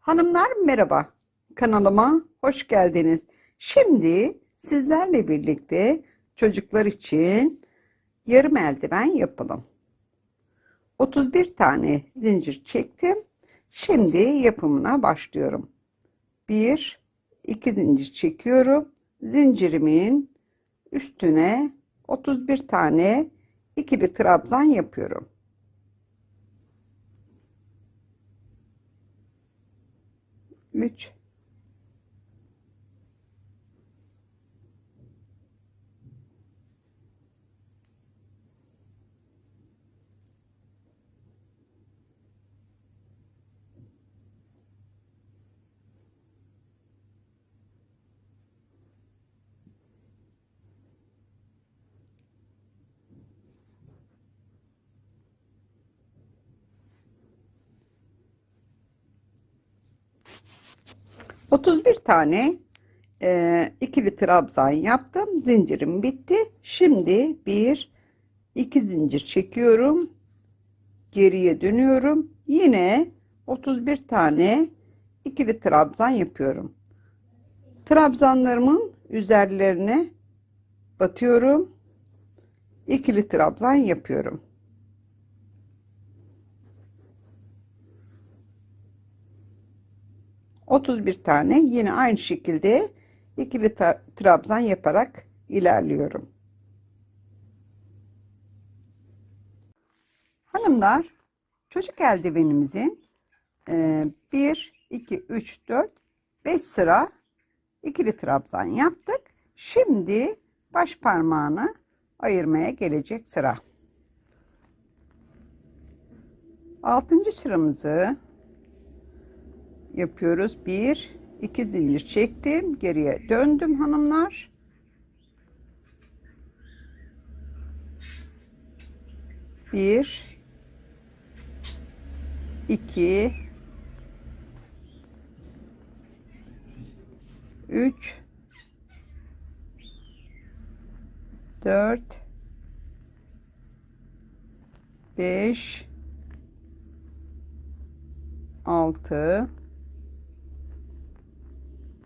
Hanımlar merhaba. Kanalıma hoş geldiniz. Şimdi sizlerle birlikte çocuklar için yarım eldiven yapalım. 31 tane zincir çektim. Şimdi yapımına başlıyorum. 1 2 zincir çekiyorum. Zincirimin üstüne 31 tane ikili trabzan yapıyorum. 3 31 tane e, ikili trabzan yaptım. Zincirim bitti. Şimdi bir iki zincir çekiyorum. Geriye dönüyorum. Yine 31 tane ikili trabzan yapıyorum. Trabzanlarımın üzerlerine batıyorum. İkili trabzan yapıyorum. 31 tane yine aynı şekilde ikili trabzan yaparak ilerliyorum. Hanımlar çocuk eldivenimizin 1 2 3 4 5 sıra ikili trabzan yaptık. Şimdi baş parmağını ayırmaya gelecek sıra. 6. sıramızı yapıyoruz. Bir, iki zincir çektim. Geriye döndüm hanımlar. Bir, iki, üç, dört, beş, altı,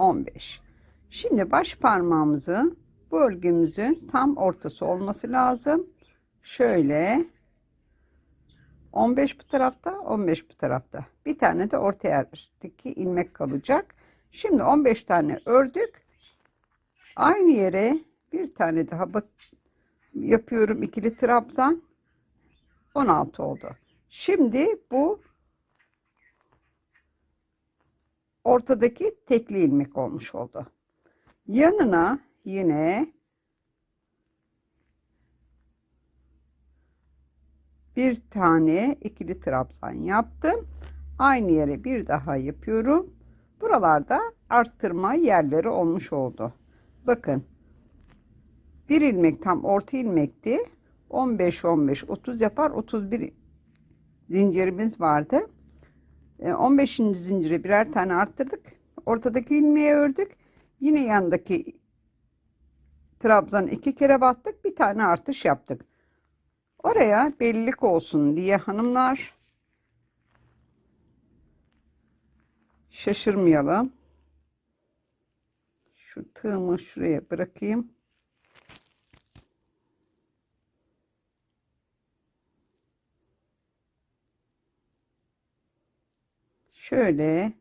15. Şimdi baş parmağımızı bu örgümüzün tam ortası olması lazım. Şöyle 15 bu tarafta 15 bu tarafta. Bir tane de orta yerdeki ilmek kalacak. Şimdi 15 tane ördük. Aynı yere bir tane daha yapıyorum ikili trabzan. 16 oldu. Şimdi bu ortadaki tekli ilmek olmuş oldu. Yanına yine bir tane ikili trabzan yaptım. Aynı yere bir daha yapıyorum. Buralarda arttırma yerleri olmuş oldu. Bakın. Bir ilmek tam orta ilmekti. 15 15 30 yapar. 31 zincirimiz vardı. 15. E, zincire birer tane arttırdık. Ortadaki ilmeği ördük. Yine yandaki trabzan iki kere battık. Bir tane artış yaptık. Oraya bellilik olsun diye hanımlar şaşırmayalım. Şu tığımı şuraya bırakayım. Şöyle.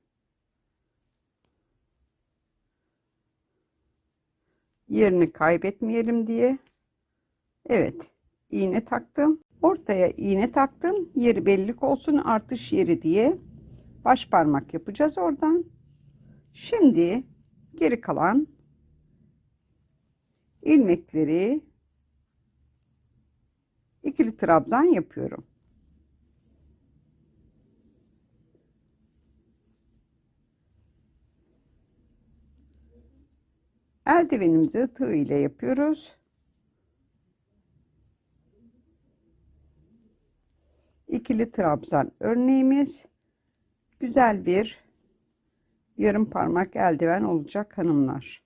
Yerini kaybetmeyelim diye. Evet iğne taktım. Ortaya iğne taktım. Yeri bellik olsun artış yeri diye baş parmak yapacağız oradan. Şimdi geri kalan ilmekleri ikili trabzan yapıyorum Eldivenimizi tığ ile yapıyoruz. İkili trabzan örneğimiz güzel bir yarım parmak eldiven olacak hanımlar.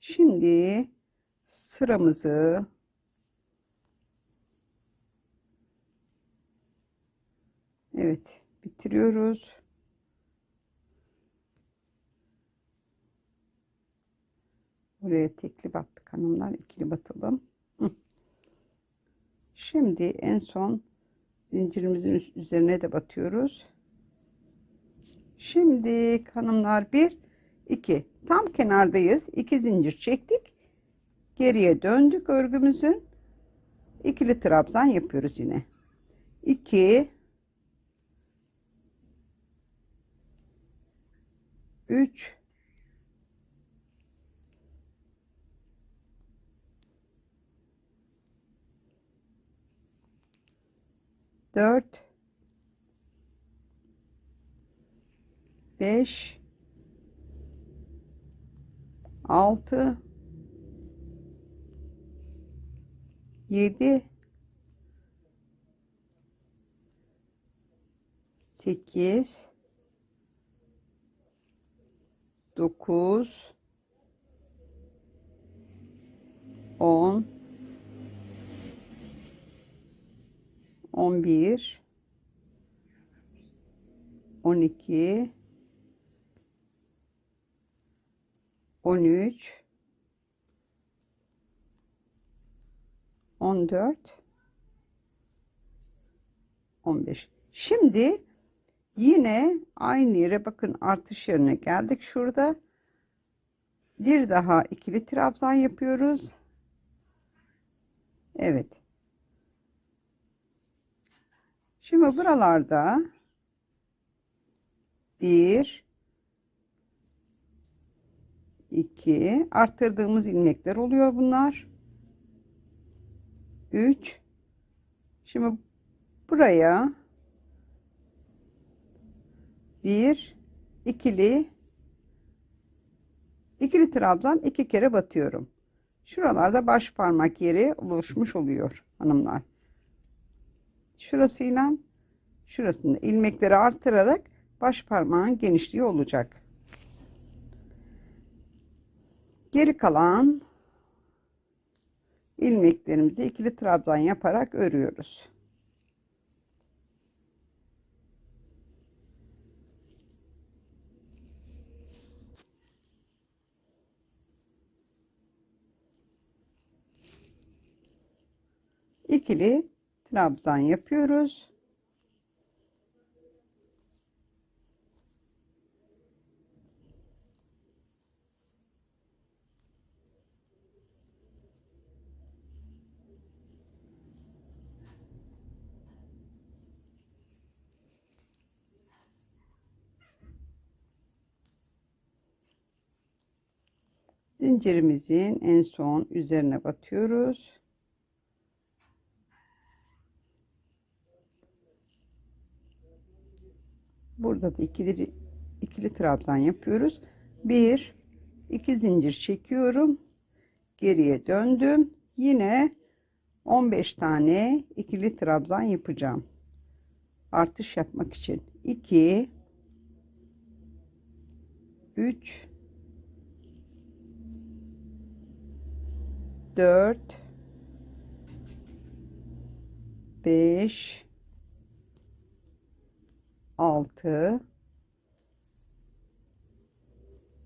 Şimdi sıramızı Evet bitiriyoruz. Buraya tekli battık hanımlar. ikili batalım. Şimdi en son zincirimizin üzerine de batıyoruz. Şimdi hanımlar bir iki tam kenardayız. iki zincir çektik. Geriye döndük örgümüzün. ikili trabzan yapıyoruz yine. 2 3 4 5 6 7 8 9 10 11 12 13 14 15 şimdi yine aynı yere bakın artış yerine geldik şurada. Bir daha ikili trabzan yapıyoruz. Evet şimdi buralarda bir 2 arttırdığımız ilmekler oluyor bunlar. 3 şimdi buraya bir ikili ikili trabzan iki kere batıyorum. Şuralarda baş parmak yeri oluşmuş oluyor hanımlar şurasıyla şurasında ilmekleri artırarak baş parmağın genişliği olacak Geri kalan ilmeklerimizi ikili trabzan yaparak örüyoruz. İkili trabzan yapıyoruz. zincirimizin en son üzerine batıyoruz. Burada da ikili, ikili trabzan yapıyoruz. Bir, iki zincir çekiyorum. Geriye döndüm. Yine 15 tane ikili trabzan yapacağım. Artış yapmak için. 2 3 4 5 6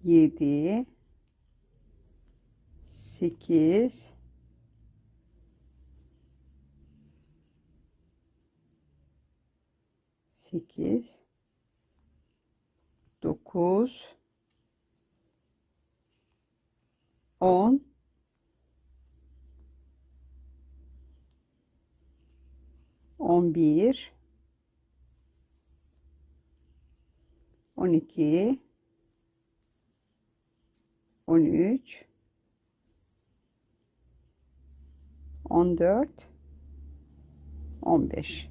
7 8 8 9 10 11 12 13 14 15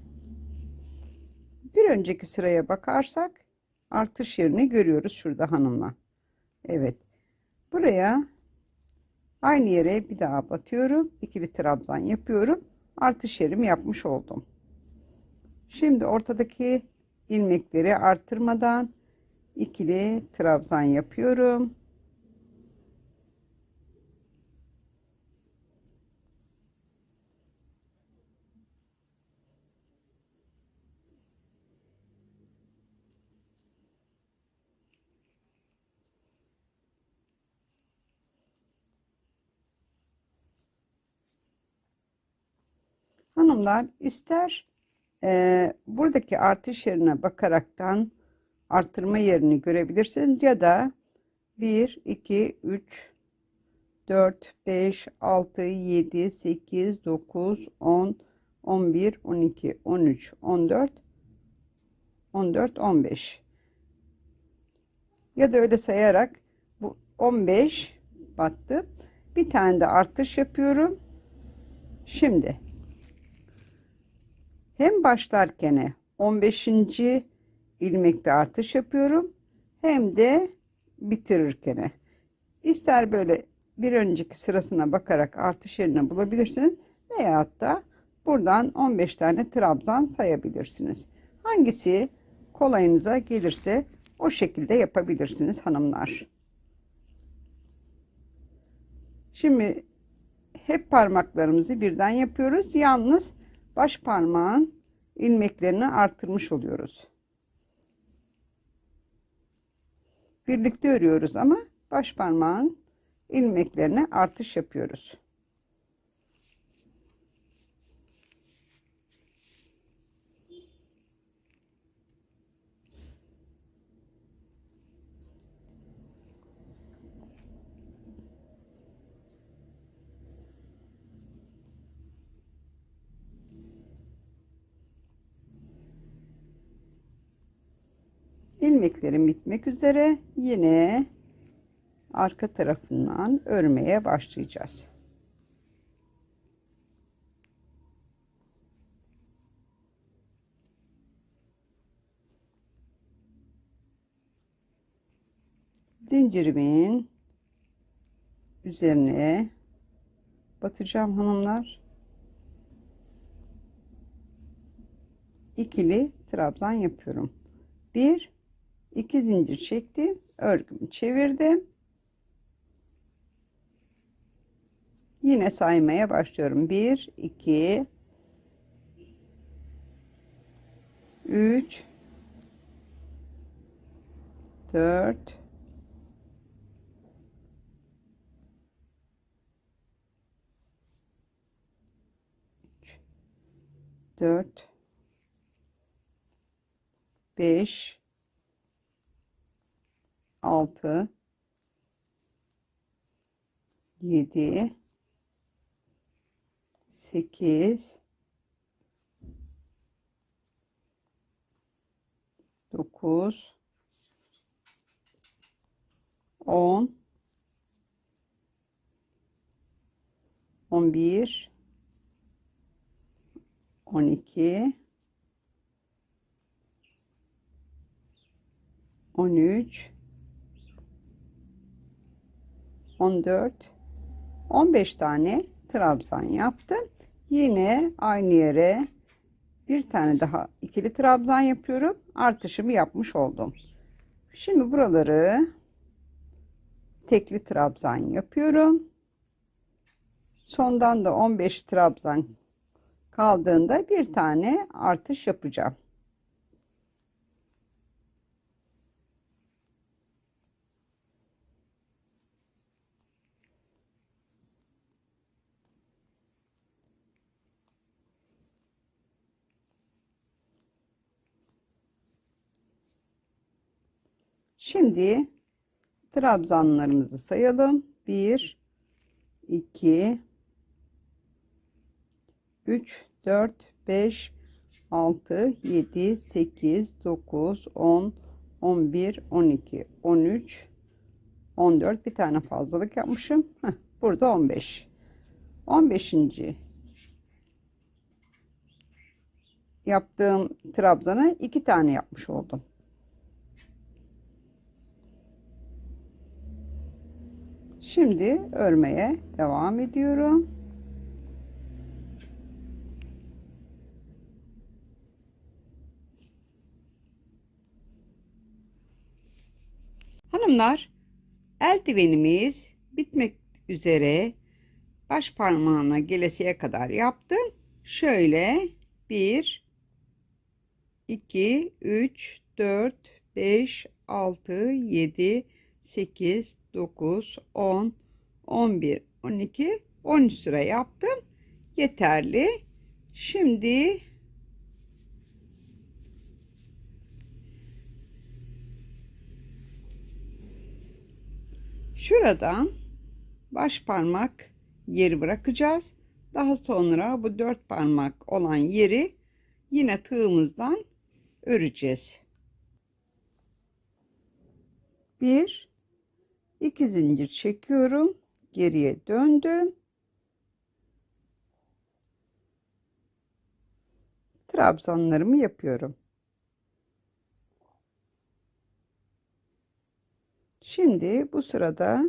bir önceki sıraya bakarsak artış yerini görüyoruz şurada hanımla Evet. Buraya aynı yere bir daha batıyorum. İkili trabzan yapıyorum. Artış yerim yapmış oldum. Şimdi ortadaki ilmekleri artırmadan ikili trabzan yapıyorum. Hanımlar ister e, buradaki artış yerine bakaraktan artırma yerini görebilirsiniz ya da 1, 2, 3, 4, 5, 6, 7, 8, 9, 10, 11, 12, 13, 14, 14, 15 ya da öyle sayarak bu 15 battı. Bir tane de artış yapıyorum. Şimdi hem başlarken 15. ilmekte artış yapıyorum hem de bitirirken ister böyle bir önceki sırasına bakarak artış yerini bulabilirsiniz veyahut da buradan 15 tane trabzan sayabilirsiniz. Hangisi kolayınıza gelirse o şekilde yapabilirsiniz hanımlar. Şimdi hep parmaklarımızı birden yapıyoruz. Yalnız baş parmağın ilmeklerini arttırmış oluyoruz. Birlikte örüyoruz ama baş parmağın ilmeklerine artış yapıyoruz. İlmeklerim bitmek üzere yine arka tarafından örmeye başlayacağız. Zincirimin üzerine batacağım hanımlar. ikili trabzan yapıyorum. Bir 2 zincir çektim örgümü çevirdim. Yine saymaya başlıyorum. 1 2 3 4 4 5 6 7 8 9 10 11 12 13 14 15 tane trabzan yaptım. Yine aynı yere bir tane daha ikili trabzan yapıyorum. Artışımı yapmış oldum. Şimdi buraları tekli trabzan yapıyorum. Sondan da 15 trabzan kaldığında bir tane artış yapacağım. Şimdi trabzanlarımızı sayalım. 1 2 3 4 5 6 7 8 9 10 11 12 13 14 bir tane fazlalık yapmışım. Heh, burada 15. 15. yaptığım trabzana iki tane yapmış oldum. Şimdi örmeye devam ediyorum. Hanımlar, eldivenimiz bitmek üzere. Baş parmağına gelesiye kadar yaptım. Şöyle 1 2 3 4 5 6 7 8 9 10 11 12 13 sıra yaptım. Yeterli. Şimdi şuradan baş parmak yeri bırakacağız. Daha sonra bu dört parmak olan yeri yine tığımızdan öreceğiz. Bir, iki zincir çekiyorum. Geriye döndüm. Trabzanlarımı yapıyorum. Şimdi bu sırada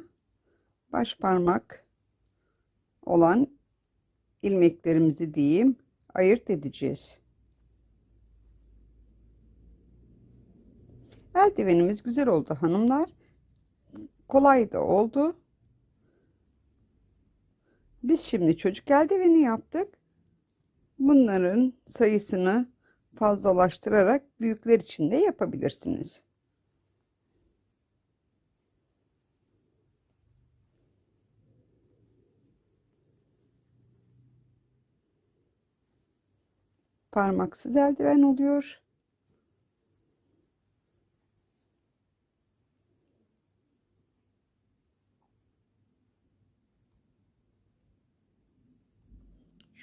baş parmak olan ilmeklerimizi diyeyim ayırt edeceğiz. Eldivenimiz güzel oldu hanımlar. Kolay da oldu. Biz şimdi çocuk eldiveni yaptık. Bunların sayısını fazlalaştırarak büyükler için de yapabilirsiniz. Parmaksız eldiven oluyor.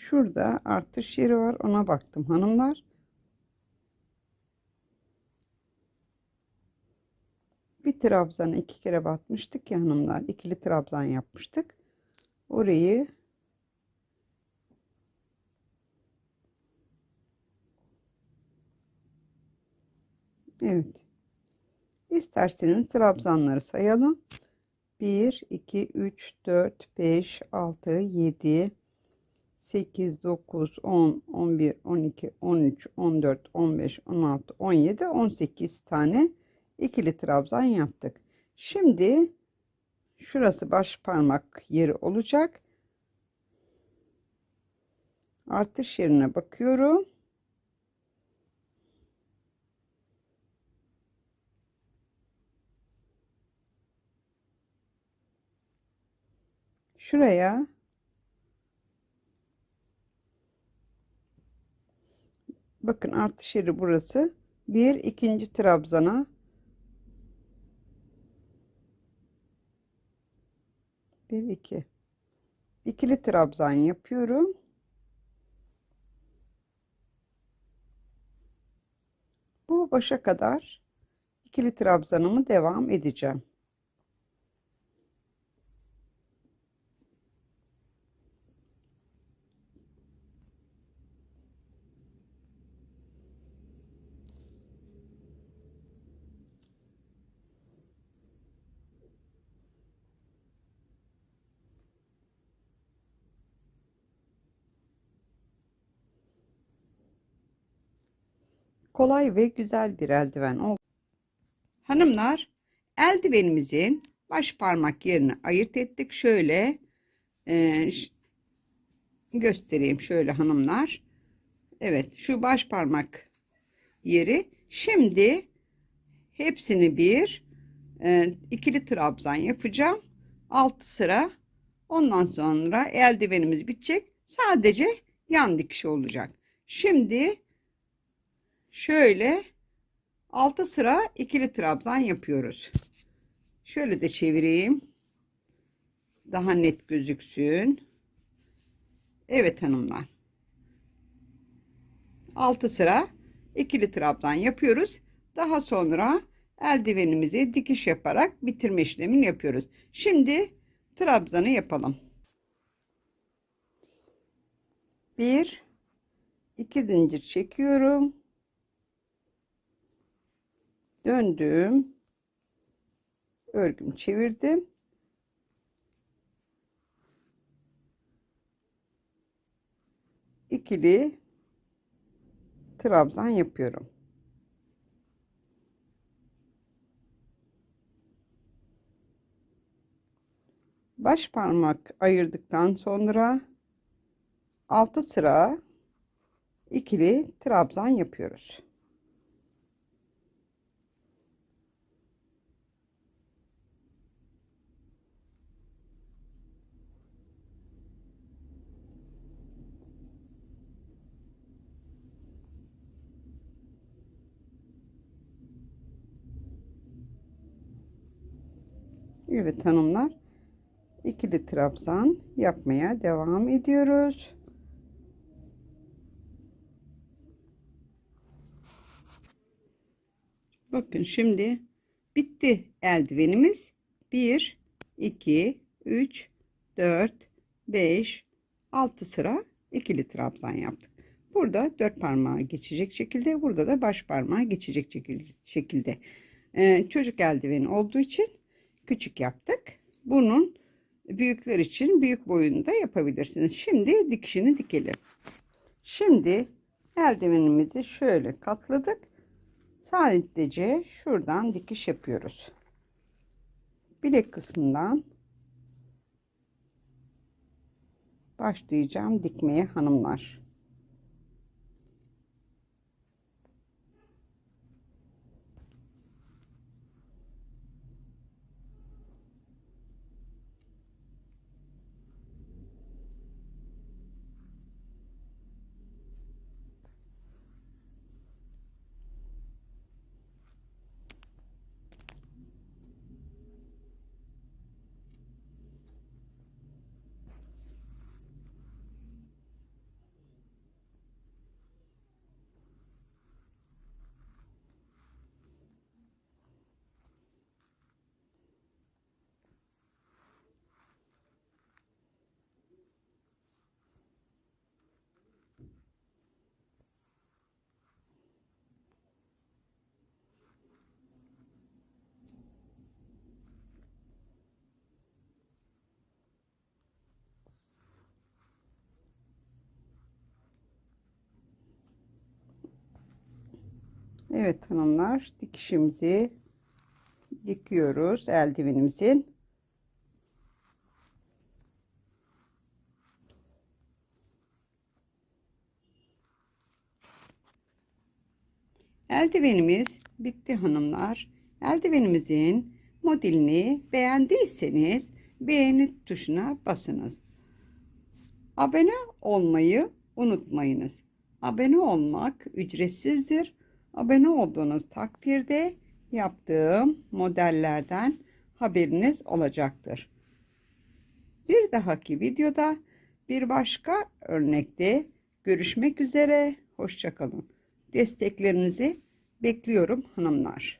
Şurada artış yeri var. Ona baktım hanımlar. Bir trabzan iki kere batmıştık ya hanımlar. İkili trabzan yapmıştık. Orayı Evet. İsterseniz trabzanları sayalım. 1, 2, 3, 4, 5, 6, 7, 8, 9, 10, 11, 12, 13, 14, 15, 16, 17, 18 tane ikili trabzan yaptık. Şimdi şurası baş parmak yeri olacak. Artış yerine bakıyorum. Şuraya bakın artış yeri burası. Bir ikinci trabzana bir iki ikili trabzan yapıyorum. Bu başa kadar ikili trabzanımı devam edeceğim. Kolay ve güzel bir eldiven oldu. Hanımlar eldivenimizin baş parmak yerini ayırt ettik. Şöyle e, göstereyim şöyle hanımlar. Evet şu baş parmak yeri. Şimdi hepsini bir e, ikili trabzan yapacağım. 6 sıra. Ondan sonra eldivenimiz bitecek. Sadece yan dikiş olacak. Şimdi şöyle 6 sıra ikili trabzan yapıyoruz. Şöyle de çevireyim. Daha net gözüksün. Evet hanımlar. 6 sıra ikili trabzan yapıyoruz. Daha sonra eldivenimizi dikiş yaparak bitirme işlemini yapıyoruz. Şimdi trabzanı yapalım. 1 2 zincir çekiyorum döndüm. Örgümü çevirdim. İkili trabzan yapıyorum. Baş parmak ayırdıktan sonra 6 sıra ikili trabzan yapıyoruz. Evet hanımlar ikili trabzan yapmaya devam ediyoruz. Bakın şimdi bitti eldivenimiz. 1 2 3 4 5 6 sıra ikili trabzan yaptık. Burada dört parmağı geçecek şekilde, burada da baş parmağı geçecek şekilde. Ee, çocuk eldiveni olduğu için küçük yaptık. Bunun büyükler için büyük boyunda yapabilirsiniz. Şimdi dikişini dikelim. Şimdi eldivenimizi şöyle katladık. Sadece şuradan dikiş yapıyoruz. Bilek kısmından başlayacağım dikmeye hanımlar. Evet hanımlar dikişimizi dikiyoruz eldivenimizin. Eldivenimiz bitti hanımlar. Eldivenimizin modelini beğendiyseniz beğeni tuşuna basınız. Abone olmayı unutmayınız. Abone olmak ücretsizdir. Abone olduğunuz takdirde yaptığım modellerden haberiniz olacaktır. Bir dahaki videoda bir başka örnekte görüşmek üzere. Hoşçakalın. Desteklerinizi bekliyorum hanımlar.